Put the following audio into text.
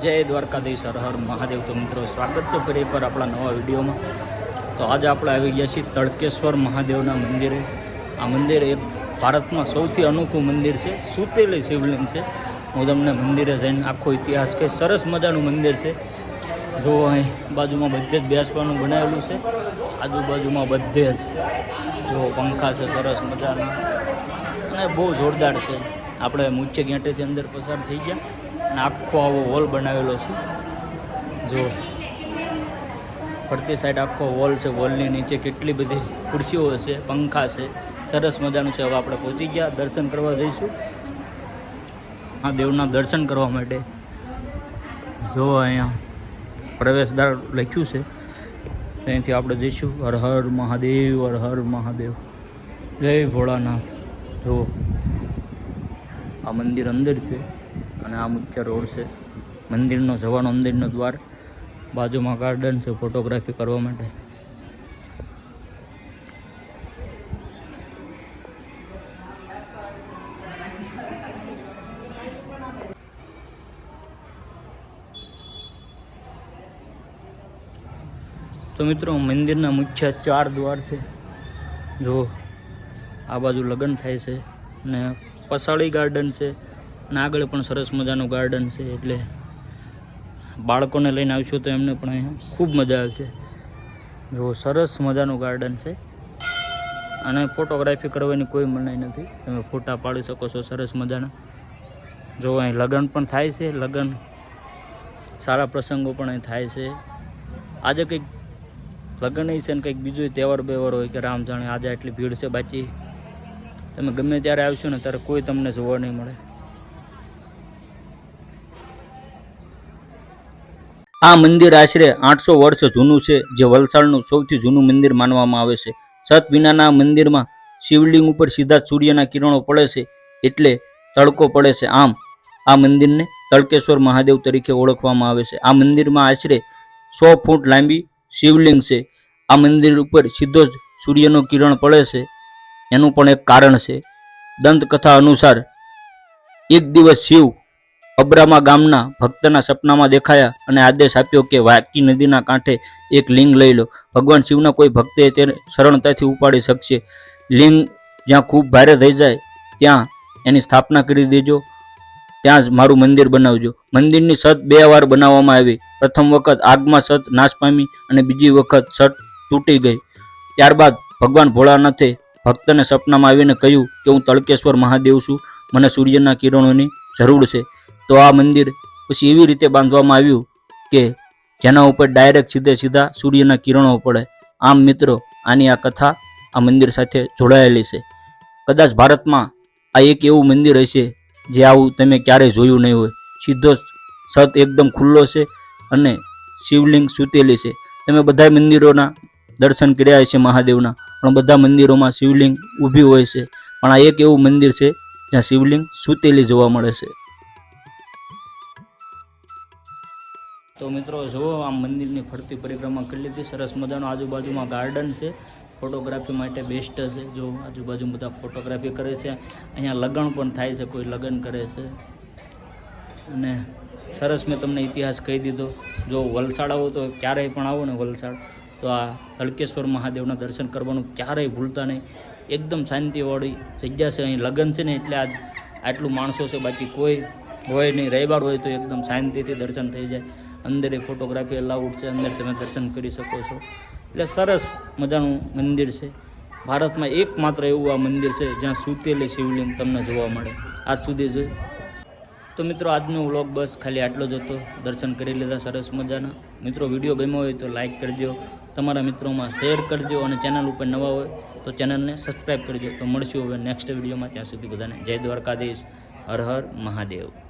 દ્વારકાધીશ, હર મહાદેવ. તો મિત્રો, સ્વાગત છે ફરી એકવાર આપણા નવા વિડીયોમાં. તો આજે આપણે આવી ગયા છીએ તડકેશ્વર મહાદેવના મંદિરે. આ મંદિર એક ભારતમાં સૌથી અનોખું મંદિર છે. સુતેલી શિવલિંગ છે. હું તમને મંદિરે જઈને આખો ઇતિહાસ કે સરસ મજાનું મંદિર છે. જો અહીં બાજુમાં બધે જ બેસવાનું બનાવેલું છે. આજુબાજુમાં બધે જ. જો પંખા છે, સરસ મજાના. અને બહુ જોરદાર છે. આપણે મુચ્ય ગેંટેથી અંદર પસાર થઈ ગયા. અને આખો આવો હોલ બનાવેલો છે. જો, ફરતી સાઈડ આખો વોલ છે. વોલની નીચે કેટલી બધી ખુરશીઓ છે, પંખા છે. સરસ મજાનું છે. હવે આપણે પહોંચી ગયા. દર્શન કરવા જઈશું. આ દેવના દર્શન કરવા માટે. જો અહીંયા પ્રવેશદ્વાર લખ્યું છે. ત્યાંથી આપણે જઈશું. હર હર મહાદેવ, હર હર મહાદેવ. જય ભોળાનાથ. જો આ મંદિર અંદર છે. અને આ મુખ્ય રોડ છે. મંદિરનો જવાનો મંદિરનો દ્વાર. બાજુમાં ગાર્ડન છે ફોટોગ્રાફી કરવા માટે. તો મિત્રો, મંદિરના મુખ્ય ચાર દ્વાર છે. જો આ બાજુ લગ્ન થાય છે અને પસાળી ગાર્ડન છે. અને આગળ પણ સરસ મજાનું ગાર્ડન છે એટલે બાળકોને લઈને આવશો તો એમને પણ અહીંયા ખૂબ મજા આવશે. જો સરસ મજાનું ગાર્ડન છે. અને ફોટોગ્રાફી કરવાની કોઈ મનાઈ નથી. તમે ફોટા પાડી શકો છો સરસ મજાના. જો અહીં લગ્ન પણ થાય છે, લગ્ન સારા પ્રસંગો પણ અહીં થાય છે. આજે કંઈક લગ્ન છે ને કંઈક બીજું તહેવાર બેવાર હોય કે રામ જાણે આજે આટલી ભીડ છે બાકી. તમે ગમે ત્યારે આવશો ને ત્યારે કોઈ તમને જોવા નહીં મળે. આ મંદિર આશરે આઠસો વર્ષ જૂનું છે, જે વલસાડનું સૌથી જૂનું મંદિર માનવામાં આવે છે. સત વિનાના મંદિરમાં શિવલિંગ ઉપર સીધા સૂર્યના કિરણો પડે છે, એટલે તડકો પડે છે. આમ, આ મંદિરને તડકેશ્વર મહાદેવ તરીકે ઓળખવામાં આવે છે. આ મંદિરમાં આશરે સો ફૂટ લાંબી શિવલિંગ છે. આ મંદિર ઉપર સીધો જ સૂર્યનો કિરણ પડે છે. એનું પણ એક કારણ છે. દંતકથા અનુસાર, એક દિવસ શિવ અબ્રામા ગામના ભક્તના સપનામાં દેખાયા અને આદેશ આપ્યો કે વાકી નદીના કાંઠે એક લિંગ લઈ લો. ભગવાન શિવના કોઈ ભક્તે તેને સરળતાથી ઉપાડી શકશે. લિંગ જ્યાં ખૂબ ભારે થઈ જાય, ત્યાં એની સ્થાપના કરી દેજો. ત્યાં જ મારું મંદિર બનાવજો. મંદિરની સત બે વાર બનાવવામાં આવી. પ્રથમ વખત આગમાં સત નાશ પામી અને બીજી વખત સત તૂટી ગઈ. ત્યારબાદ ભગવાન ભોળાનાથે ભક્તને સપનામાં આવીને કહ્યું કે હું તળકેશ્વર મહાદેવ છું. મને સૂર્યના કિરણોની જરૂર છે. તો આ મંદિર પછી એવી રીતે બાંધવામાં આવ્યું કે જેના ઉપર ડાયરેક્ટ સીધે સીધા સૂર્યના કિરણો પડે. આમ મિત્રો, આની આ કથા આ મંદિર સાથે જોડાયેલી છે. કદાચ ભારતમાં આ એક એવું મંદિર હશે જે આવું તમે ક્યારેય જોયું નહીં હોય. સીધો સત એકદમ ખુલ્લો છે અને શિવલિંગ સૂતેલી છે. તમે બધા મંદિરોના દર્શન કર્યા હશે મહાદેવના, પણ બધા મંદિરોમાં શિવલિંગ ઊભી હોય છે. પણ આ એક એવું મંદિર છે જ્યાં શિવલિંગ સૂતેલી જોવા મળે છે. તો મિત્રો, જુઓ આ મંદિરની ફરતી પરિક્રમા કરી લીધી સરસ મજાનો આજુબાજુમાં ગાર્ડન છે. ફોટોગ્રાફી માટે બેસ્ટ છે. જો આજુબાજુ બધા ફોટોગ્રાફી કરે છે, અહીંયા લગ્ન પણ થાય છે, કોઈ લગ્ન કરે છે. અને સરસ મેં તમને ઇતિહાસ કહી દીધો. જો વલસાડ આવો તો ક્યારેય પણ આવો ને વલસાડ, તો આ તળકેશ્વર મહાદેવના દર્શન કરવાનું ક્યારેય ભૂલતા નહીં. એકદમ શાંતિવાળી જગ્યા છે, અહીં લગ્ન છે ને એટલે આજ આટલું માણસો છે, બાકી કોઈ હોય નહીં. રવિવાર હોય તો એકદમ શાંતિથી દર્શન થઈ જાય. અંદર એ ફોટોગ્રાફી અલાઉડ છે, અંદર તમે દર્શન કરી શકો છો. એટલે સરસ મજાનું મંદિર છે. ભારતમાં એકમાત્ર એવું આ મંદિર છે જ્યાં સૂતેલી શિવલિંગ તમને જોવા મળે. આજ સુધી જોઈ. તો મિત્રો, આજનો વ્લોગ બસ ખાલી આટલો જ હતો. દર્શન કરી લીધા સરસ મજાના. મિત્રો, વીડિયો ગમ્યો હોય તો લાઇક કરજો. તમારા મિત્રોમાં શેર કરજો અને ચેનલ ઉપર નવા હોય તો ચેનલને સબસ્ક્રાઈબ કરજો. તો મળશું હવે નેક્સ્ટ વિડીયોમાં. ત્યાં સુધી બધાને જય દ્વારકાધીશ. હર હર મહાદેવ.